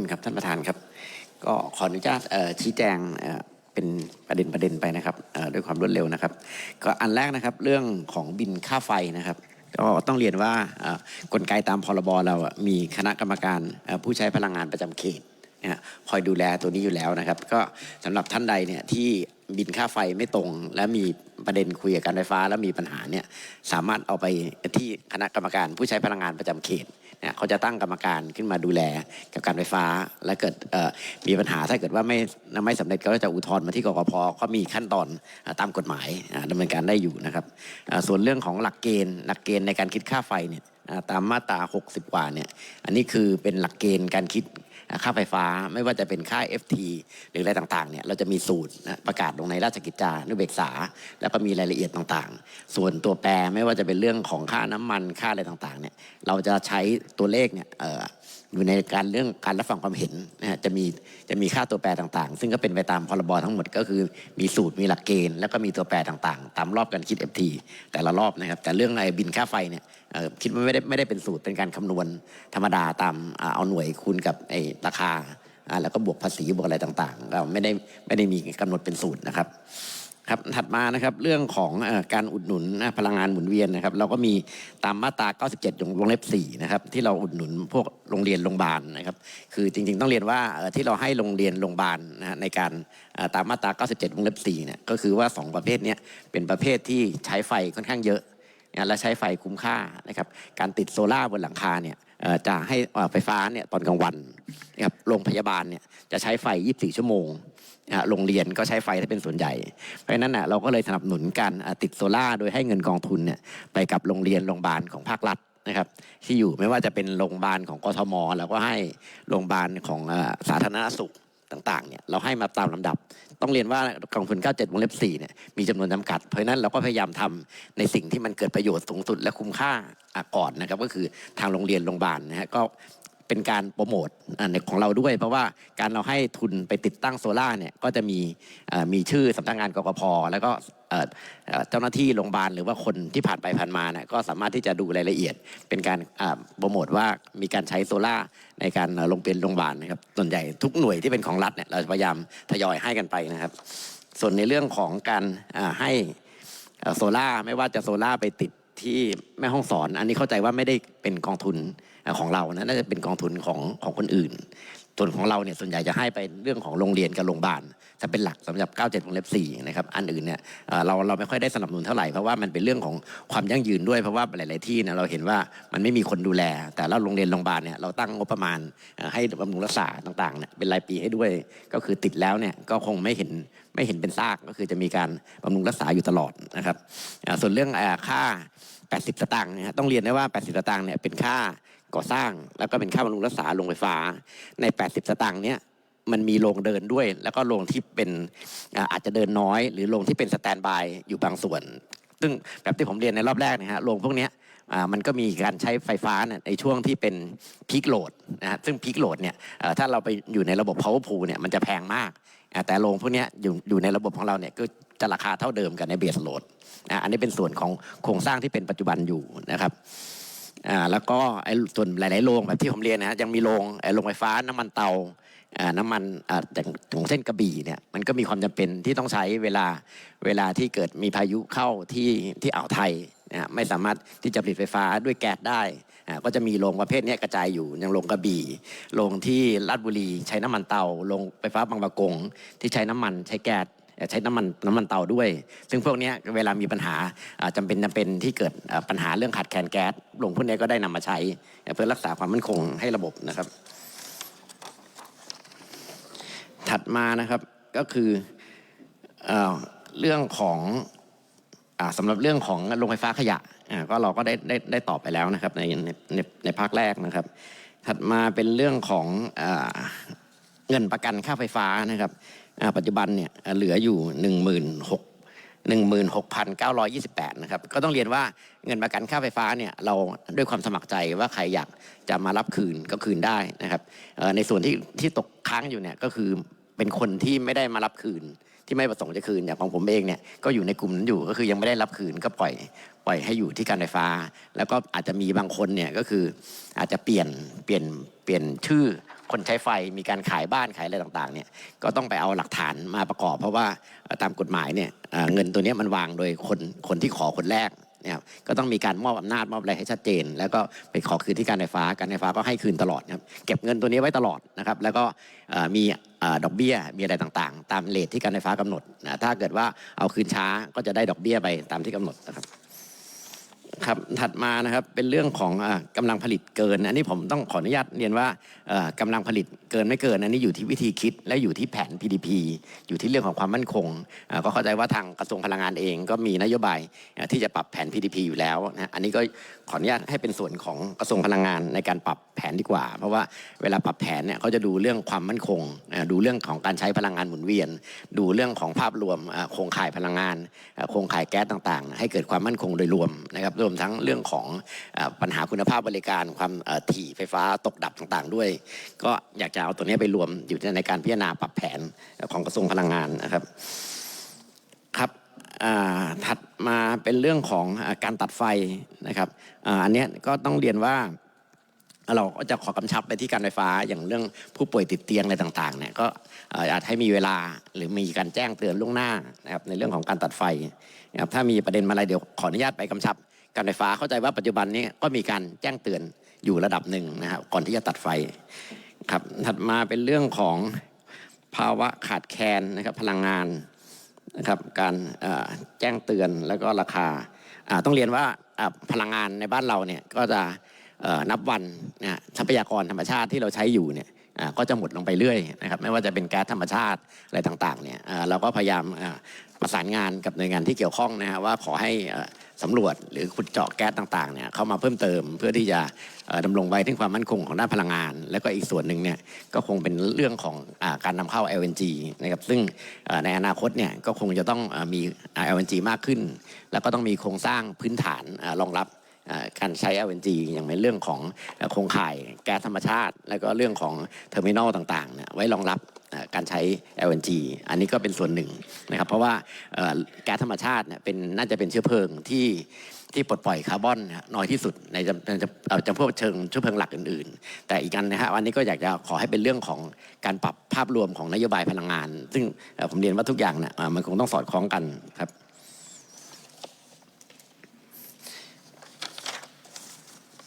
คุณครับท่านประธานครับ ก็ขออนุญาตชี้แจงเป็นประเด็นประเด็นไปนะครับด้วยความรวดเร็วนะครับ ก็อันแรกนะครับเรื่องของบินค่าไฟนะครับก็ต้องเรียนว่ากลไกตามพรบเรามีคณะกรรมการผู้ใช้พลังงานประจำเขตนะคอยดูแลตัวนี้อยู่แล้วนะครับ ก็สำหรับท่านใดเนี่ยที่บินค่าไฟไม่ตรง และมีประเด็นคุยกับการไฟฟ้า แล้วมีปัญหาเนี่ยสามารถเอาไปที่คณะกรรมการผู้ใช้พลังงานประจำเขต เนี่ยเขาจะตั้งกรรมการขึ้นมาดูแลกับการไฟฟ้า และเกิดมีปัญหาถ้าเกิดว่าไม่ไม่สำเร็จก็จะอุทธรณ์มาที่กกพก็มีขั้นตอนอตามกฎหมายดำดำเนินการได้อยู่นะครับส่วนเรื่องของหลักเกณฑ์หลักเกณฑ์ในการคิดค่าไฟเนี่ย ตามมาตรา 60 กว่าเนี่ยอันนี้คือเป็นหลักเกณฑ์การคิดค่าไฟฟ้าไม่ว่าจะเป็นค่า FT หรืออะไรต่างๆเนี่ยเราจะมีสูตรประกาศลงในราชกิจจานุเบกษา แล้วก็มีรายละเอียดต่างๆ ส่วนตัวแปรไม่ว่าจะเป็นเรื่องของค่าน้ำมันค่าอะไรต่างๆเนี่ยเราจะใช้ตัวเลขเนี่ย อยู่ในการเรื่องการรับฟังความเห็นนะฮะจะมีจะมีค่าตัวแปรต่างๆ ซึ่งก็เป็นไปตามพรบทั้งหมดก็คือมีสูตรมีหลักเกณฑ์แล้วก็มีตัวแปรต่างๆ ตามรอบการคิด FT แต่ละรอบนะครับ แต่เรื่องไอ้บินค่าไฟเนี่ยคิดว่าไม่ได้ไม่ได้เป็นสูตรเป็นการคำนวณธรรมดาตามเอาหน่วยคูณกับไอ้ราคาแล้วก็บวกภาษีบวกอะไรต่างๆเราไม่ได้ไม่ได้มีกำหนดเป็นสูตรนะครับ ครับถัดมานะครับเรื่องของอการอุดหนุนพลังงานหมุนเวียนนะครับ เราก็มีตามมาตรา 97วงเล็บ4นะครับที่เราอุดหนุนพวกโรงเรียนโรงพยาบาลนะครับ คือจริงๆต้องเรียนว่าที่เราให้โรงเรียนโรงพยาบาลนะในการตามมาตรา 97วงเล็บ4เนี่ยก็คือว่า 2 ประเภทนี้เป็นประเภทที่ใช้ไฟค่อนข้างเยอะและใช้ไฟคุ้มค่านะครับการติดโซล่าบนหลังคาเนี่ยจะให้อ่อไฟฟ้าเนี่ยตอนกลางวันนะครับโรงพยาบาลเนี่ยจะใช้ไฟ 24 ชั่วโมง โรงเรียนก็ใช้ไฟถ้าเป็นส่วนใหญ่ เพราะฉะนั้นน่ะเราก็เลยสนับสนุนการติดโซล่าโดยให้เงินกองทุนเนี่ยไปกับโรงเรียนโรงพยาบาลของภาครัฐนะครับที่อยู่ไม่ว่าจะเป็นโรงพยาบาลของกทมแล้วก็ให้โรงพยาบาลของสาธารณสุขต่างๆเนี่ยเราให้มาตามลำดับ ต้องเรียนว่ากองทุน 97วงเล็บ4เนี่ยมีจำนวนจำกัด เพราะนั้นเราก็พยายามทำในสิ่งที่มันเกิดประโยชน์สูงสุดและคุ้มค่าอะก่อนนะครับก็คือทางโรงเรียนโรงพยาบาลนะฮะก็ เป็นการโปรโมทของเราด้วย เพราะว่าการเราให้ทุนไปติดตั้งโซล่าเนี่ยก็จะมีมีชื่อสำนักงานกกพแล้วก็เจ้าหน้าที่โรงพยาบาลหรือว่าคนที่ผ่านไปผ่านมาเนี่ยก็สามารถที่จะดูรายละเอียด เป็นการโปรโมทว่ามีการใช้โซล่าในการลงเป็นโรงพยาบาลนะครับส่วนใหญ่ทุกหน่วยที่เป็นของรัฐเนี่ยเราพยายามทยอยให้กันไปนะครับ ส่วนในเรื่องของการให้โซล่าไม่ว่าจะโซล่าไปติด ที่แม่ห้องสอน อันนี้เข้าใจว่าไม่ได้เป็นกองทุนของเรานะน่าจะเป็นกองทุนของของคนอื่น ส่วนของเราเนี่ยส่วนใหญ่จะให้ไปเรื่องของโรงเรียนกับโรงพยาบาลจะเป็นหลักสำหรับ 97วงเล็บ4นะครับอันอื่นเนี่ยเราเราไม่ค่อยได้สนับสนุนเท่าไหร่เพราะว่ามันเป็นเรื่องของความยั่งยืนด้วยเพราะว่าหลาย ๆ ที่เนี่ยเราเห็นว่ามันไม่มีคนดูแล แต่ละโรงเรียนโรงพยาบาลเนี่ยเราตั้งงบประมาณให้บำรุงรักษาต่าง ๆ เนี่ยเป็นรายปีให้ด้วย ก็คือติดแล้วเนี่ยก็คงไม่เห็นไม่เห็นเป็นซากก็คือจะมีการบำรุงรักษาอยู่ตลอดนะครับส่วนเรื่องค่า 80 สตางค์นะฮะต้องเรียนได้ว่า 80 สตางค์เนี่ยเป็นค่า ก่อสร้าง แล้วก็เป็นค่าบำรุงรักษาโรงไฟฟ้าใน 80 สตางค์เนี่ยมันมีโรงเดินด้วย แล้วก็โรงที่เป็นอาจจะเดินน้อย หรือโรงที่เป็นสแตนบายอยู่บางส่วน ซึ่งแบบที่ผมเรียนในรอบแรกนะฮะโรงพวกเนี้ยมันก็มีการใช้ไฟฟ้าในช่วงที่เป็นพีคโหลดนะฮะซึ่งพีคโหลดเนี่ยถ้าเราไปอยู่ในระบบ power pool เนี่ยมันจะแพงมาก แต่โรงพวกนี้อยู่อยู่ในระบบของเราเนี่ยก็จะราคาเท่าเดิมกันในเบสโหลดนะอันนี้เป็นส่วนของโครงสร้างที่เป็นปัจจุบันอยู่นะครับ อ่าแล้วก็ไอ้ส่วนหลายๆโรงแบบที่ผมเรียนนะฮะยังมีโรงไอ้โรงไฟฟ้าน้ำมันเตาอ่าน้ำมันอ่าอย่างของเส้นกระบี่เนี่ยมันก็มีความจำเป็นที่ต้องใช้เวลาเวลาที่เกิดมีพายุเข้าที่ที่อ่าวไทยนะฮะไม่สามารถที่จะผลิตไฟฟ้าด้วยแก๊สได้อ่าก็จะมีโรงประเภทนี้กระจายอยู่อย่างโรงกระบี่โรงที่ลาดบุรีใช้น้ำมันเตาโรงไฟฟ้าบางประกงที่ใช้น้ำมันใช้แก๊ส ใช้น้ำมันน้ำมันเตาด้วย ซึ่งพวกนี้เวลามีปัญหาอ่าจำเป็นจำเป็นที่เกิดปัญหาเรื่องขาดแคลนแก๊สโรงพวกนี้ก็ได้นำมาใช้ เพื่อรักษาความมั่นคงให้ระบบนะครับ ถัดมานะครับก็คือเอเรื่องของอาสำหรับเรื่องของโรงไฟฟ้าขยะก็เราก็ได้ได้ได้ตอบไปแล้วนะครับในในในในภาคแรกนะครับ ถัดมาเป็นเรื่องของอเงินประกันค่าไฟฟ้านะครับ ปัจจุบันเนี่ยเหลืออยู่หนึ่งหมื่นหก16,928 นะครับ ก็ต้องเรียนว่าเงินประกันค่าไฟฟ้าเนี่ยเราด้วยความสมัครใจว่าใครอยากจะมารับคืนก็คืนได้นะครับในส่วนที่ที่ตกค้างอยู่เนี่ยก็คือเป็นคนที่ไม่ได้มารับคืนที่ไม่ประสงค์จะคืนอย่างของผมเองเนี่ยก็อยู่ในกลุ่มนั้นอยู่ก็คือยังไม่ได้รับคืนก็ปล่อยปล่อยให้อยู่ที่การไฟฟ้า แล้วก็อาจจะมีบางคนเนี่ยก็คืออาจจะเปลี่ยนเปลี่ยนเปลี่ยนชื่อ คนใช้ไฟมีการขายบ้านขายอะไรต่างๆเนี่ยก็ต้องไปเอาหลักฐานมาประกอบ เพราะว่าตามกฎหมายเนี่ยเงินตัวนี้มันวางโดยคนคนที่ขอคนแรกนะครับก็ต้องมีการมอบอำนาจมอบอะไรให้ชัดเจน แล้วก็ไปขอคืนที่การไฟฟ้าการไฟฟ้าก็ให้คืนตลอดนะครับเก็บเงินตัวนี้ไว้ตลอดนะครับแล้วก็มีดอกเบี้ยมีอะไรต่างๆ ตามเลทที่การไฟฟ้ากำหนดนะถ้าเกิดว่าเอาคืนช้าก็จะได้ดอกเบี้ยไปตามที่กำหนดนะครับ ครับถัดมานะครับเป็นเรื่องของอากำลังผลิตเกิน อันนี้ผมต้องขออนุญาตเรียนว่าเอ่อกำลังผลิตเกินไม่เกิน อันนี้อยู่ที่วิธีคิดและอยู่ที่แผน PDP อยู่ที่เรื่องของความมั่นคง ก็เข้าใจว่าทางกระทรวงพลังงานเองก็มีนโยบายที่จะปรับแผน PDP อยู่แล้วนะอันนี้ก็ขออนุญาตให้เป็นส่วนของกระทรวงพลังงานในการปรับแผนดีกว่า เพราะว่าเวลาปรับแผนเนี่ยเขาจะดูเรื่องความมั่นคง ดูเรื่องของการใช้พลังงานหมุนเวียน ดูเรื่องของภาพรวมโครงข่ายพลังงานโครงข่ายแก๊สต่างๆ ให้เกิดความมั่นคงโดยรวมนะครับรวมทั้งเรื่องของอปัญหาคุณภาพบริการความถี่ไฟฟ้าตกดับต่างๆด้วย ก็อยากจะเอาตัวนี้ไปรวมอยู่ในการพิจารณาปรับแผนของกระทรวงพลังงานนะครับครับถัดมาเป็นเรื่องของอการตัดไฟนะครับอ,อันนี้ก็ต้องเรียนว่าเราก็จะขอกำชับไปที่การไฟฟ้าอย่างเรื่องผู้ป่วยติดเตียงอะไรต่างๆเนี่ยก็อ่ออาจให้มีเวลาหรือมีการแจ้งเตือนล่วงหน้านะครับในเรื่องของการตัดไฟนะครับถ้ามีประเด็นมาอะไรเดี๋ยวขออนุญาตไปกำชับ การไฟฟ้าเข้าใจว่าปัจจุบันนี้ก็มีการแจ้งเตือนอยู่ระดับหนึ่งนะครับก่อนที่จะตัดไฟครับถัดมาเป็นเรื่องของภาวะขาดแคลนนะครับพลังงานนะครับการแจ้งเตือนแล้วก็ราคาต้องเรียนว่าพลังงานในบ้านเราเนี่ยก็จะนับวันนะทรัพยากรธรรมชาติที่เราใช้อยู่เนี่ยก็จะหมดลงไปเรื่อยนะครับไม่ว่าจะเป็นแก๊สธรรมชาติอะไรต่างๆเนี่ยเราก็พยายามประสานงานกับหน่วยงานที่เกี่ยวข้องนะฮะว่าขอให้อ่อ สำรวจหรือขุดเจาะแก๊สต่างๆเนี่ยเข้ามาเพิ่มเติมเพื่อที่จะดำรงไว้ถึงความมั่นคงของด้านพลังงาน แล้วก็อีกส่วนหนึ่งเนี่ยก็คงเป็นเรื่องของอการนำเข้า LNG นะครับซึ่งในอนาคตเนี่ยก็คงจะต้องเอ่อมี LNG มากขึ้น แล้วก็ต้องมีโครงสร้างพื้นฐานรองรับการใช้ LNG อย่างในเรื่องของโครงข่ายแก๊สธรรมชาติ แล้วก็เรื่องของเทอร์มินอลต่างๆเนี่ยไว้รองรับ การใช้ LNG อันนี้ก็เป็นส่วนหนึ่งนะครับ เพราะว่าแก๊สธรรมชาติเนี่ยเป็นน่าจะเป็นเชื้อเพลิงที่ที่ปลดปล่อยคาร์บอนน้อยที่สุดในจำจำพวกเชิงเชื้อเพลิงหลักอื่นๆ แต่อีกอันนะฮะวันนี้ก็อยากจะขอให้เป็นเรื่องของการปรับภาพรวมของนโยบายพลังงาน ซึ่งผมเรียนว่าทุกอย่างนี่ยเอ่อมันคงต้องสอดคล้องกันครับ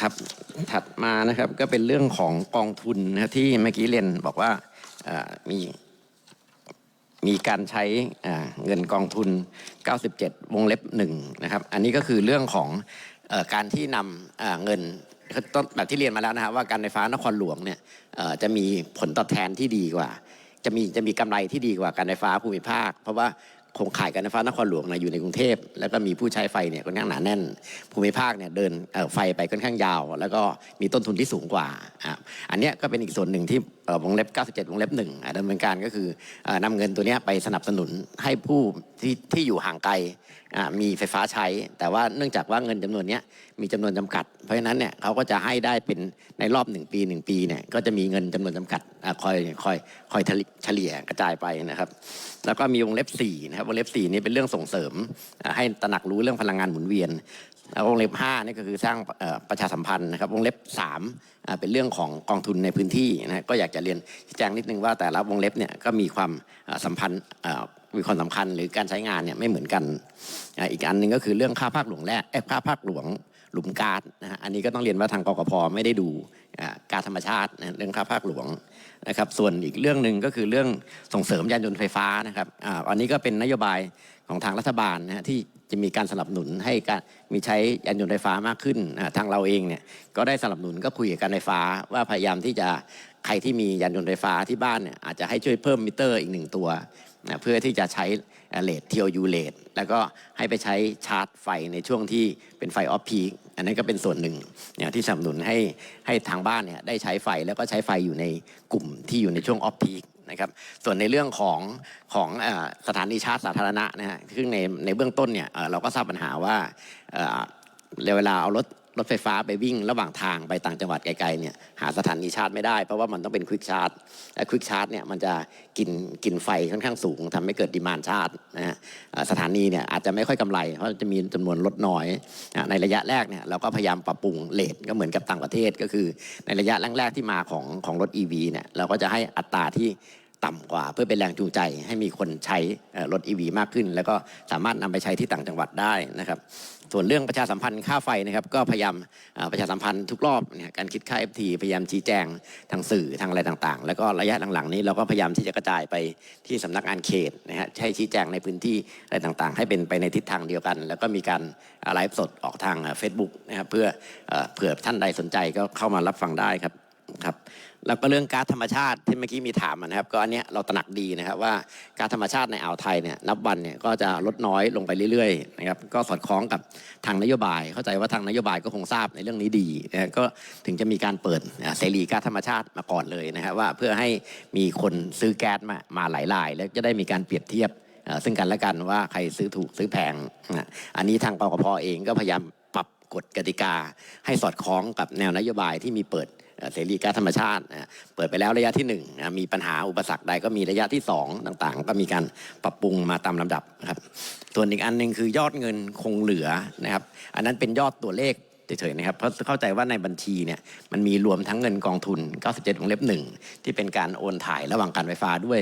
ครับถัดมานะครับก็เป็นเรื่องของกองทุนนะที่เมื่อกี้เรียนบอกว่า มีมีการใช้เงินกองทุน 97 วงเล็บหนึ่งนะครับ อันนี้ก็คือเรื่องของอการที่นำเงินต้นแบบที่เรียนมาแล้วนะครับว่าการไฟฟ้านครหลวงเนี่ยจะมีผลตอบแทนที่ดีกว่า จะมีจะมีกำไรที่ดีกว่าการไฟฟ้าภูมิภาค เพราะว่า โครงข่ายการไฟฟ้านครหลวงนะอยู่ในกรุงเทพแล้วก็มีผู้ใช้ไฟเนี่ยค่อนข้างหนาแน่น ภูมิภาคเนี่ยเดินไฟไปค่อนข้างยาว แล้วก็มีต้นทุนที่สูงกว่าอันนี้ก็เป็นอีกส่วนหนึ่งที่วงเล็บ 97 วงเล็บหนึ่งดำเนินการก็คืออ่อนำเงินตัวนี้ไปสนับสนุนให้ผู้ที่ที่อยู่ห่างไกล มีไฟฟ้าใช้ แต่ว่าเนื่องจากว่าเงินจำนวนนี้มีจำนวนจำกัด เพราะฉะนั้นเนี่ยเขาก็จะให้ได้เป็นในรอบหนึ่งปีหนึ่งปีเนี่ยก็จะมีเงินจำนวนจำกัดอะคอยคอยคอยเฉลี่ยกระจายไปนะครับ แล้วก็มีวงเล็บ4นะครับวงเล็บ4นี่เป็นเรื่องส่งเสริม ให้ตระหนักรู้เรื่องพลังงานหมุนเวียนวงเล็บ5นี่ก็คือสร้างประชาสัมพันธ์นะครับวงเล็บ3เป็นเรื่องของกองทุนในพื้นที่นะก็อยากจะเรียนชี้งนิดนึงว่าแต่ละวงเล็บเนี่ยก็มีความสัมพันธ์ มีความสำคัญหรือการใช้งานเนี่ยไม่เหมือนกันอีกอันหนึ่งก็คือเรื่องค่าภาคหลวงแร่ค่าภาคหลวงหลุมก๊าซนะฮะอันนี้ก็ต้องเรียนว่าทางกกพไม่ได้ดูกาซธรรมชาตินะเรื่องค่าภาคหลวงนะครับส่วนอีกเรื่องหนึ่งก็คือเรื่องส่งเสริมยานยนต์ไฟฟ้านะครับอ,อันนี้ก็เป็นนโยบายของทางรัฐบาลนะฮะที่จะมีการสนับสนุนให้การมีใช้ยานยนต์ไฟฟ้ามากขึ้นทางเราเองเนี่ยก็ได้สนับสนุนก็คุยกับการไฟฟ้าว่าพยายามที่จะ ใครที่มียานยนต์ไฟฟ้าที่บ้านเนี่ยอาจจะให้ช่วยเพิ่มมิเตอร์อีกหนึ่งตัวนะเพื่อที่จะใช้เลท TOU เลทแล้วก็ให้ไปใช้ชาร์จไฟในช่วงที่เป็นไฟออฟพีคอันนั้นก็เป็นส่วนหนึ่งเนี่ยที่สนับสนุนให้ให้ทางบ้านเนี่ยได้ใช้ไฟแล้วก็ใช้ไฟอยู่ในกลุ่มที่อยู่ในช่วงออฟพีคนะครับส่วนในเรื่องของของอสถานีชาร์จสาธารณะนะฮะซึ่งในในเบื้องต้นเนี่ยเราก็ทราบปัญหาว่าเเวลาเอารถ รถไฟฟ้าไปวิ่งระหว่างทางไปต่างจังหวัดไกลๆเนี่ยหาสถานีชาร์จไม่ได้ เพราะว่ามันต้องเป็นควิกชาร์จและควิกชาร์จเนี่ยมันจะกินกินไฟค่อนข้างสูงทำให้เกิดดีมานชาร์จนะฮะสถานีเนี่ยอาจจะไม่ค่อยกำไร เพราะจะมีจำนวนลดน้อย ในระยะแรกเนี่ยเราก็พยายามปรับปรุงเลทก็เหมือนกับต่างประเทศก็คือ ในระยะแรกๆที่มาของของรถ EV เนี่ยเราก็จะให้อัตราที่ ต่ำกว่า เพื่อเป็นแรงจูงใจให้มีคนใช้เอ่อรถ EV มากขึ้น แล้วก็สามารถนำไปใช้ที่ต่างจังหวัดได้นะครับ ส่วนเรื่องประชาสัมพันธ์ค่าไฟนะครับก็พยายามประชาสัมพันธ์ทุกรอบเนี่ยการคิดค่า FT พยายามชี้แจงทางสื่อทางอะไรต่างๆ แล้วก็ระยะหลังๆนี้เราก็พยายามที่จะกระจายไปที่สำนักงานเขตนะฮะให้ชี้แจงในพื้นที่อะไรต่างๆ ให้เป็นไปในทิศทางเดียวกัน แล้วก็มีการไลฟ์สดออกทางเฟซบุ๊กนะครับเพื่อเผื่อท่านใดสนใจก็เข้ามารับฟังได้ครับครับ แล้วก็เรื่องก๊าซธรรมชาติที่เมื่อกี้มีถามนะครับ ก็อันเนี้ยเราตระหนักดีนะครับว่าก๊าซธรรมชาติในอ่าวไทยเนี่ยนับวันเนี่ยก็จะลดน้อยลงไปเรื่อยๆนะครับก็สอดคล้องกับทางนโยบาย เข้าใจว่าทางนโยบายก็คงทราบในเรื่องนี้ดีนะก็ถึงจะมีการเปิดเสรีก๊าซธรรมชาติมาก่อนเลยนะครับว่าเพื่อให้มีคนซื้อแก๊สมามาหลายราย แล้วจะได้มีการเปรียบเทียบซึ่งกันและกันว่าใครซื้อถูกซื้อแพงอันนี้ทางกรกพเองก็พยายามปรับกฎกติกา ให้สอดคล้องกับแนวนโยบายที่มีเปิด เสรีก๊าซธรรมชาติเปิดไปแล้วระยะที่หนึ่งนะมีปัญหาอุปสรรคใดก็มีระยะที่สองต่างๆ ก็มีการปรับปรุงมาตามลำดับนะครับส่วนอีกอันหนึ่งคือยอดเงินคงเหลือนะครับ อันนั้นเป็นยอดตัวเลข เฉยๆนะครับเพราะเข้าใจว่าในบัญชีเนี่ยมันมีรวมทั้งเงินกองทุน 97วงเล็บหนึ่งที่เป็นการโอนถ่ายระหว่างการไฟฟ้าด้วย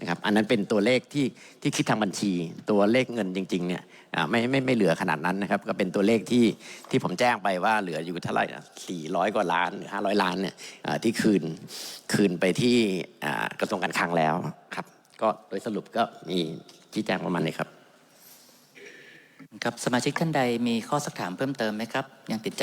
นะครับอันนั้นเป็นตัวเลขที่ที่คิดทางบัญชี ตัวเลขเงินจริงๆเนี่ยอ่ไม่ไม่ไม่เหลือขนาดนั้นนะครับก็เป็นตัวเลขที่ที่ผมแจ้งไปว่าเหลืออยู่เท่าไหร่นะ400กว่าล้านหรือ500ล้านเนี่ยที่คืนคืนไปที่กระทรวงการคลังแล้วครับก็โดยสรุปก็มีชี้แจงประมาณนี้ครับ ครับสมาชิกท่านใดมีข้อสักถามเพิ่มเติมไหมครับยังติดใจ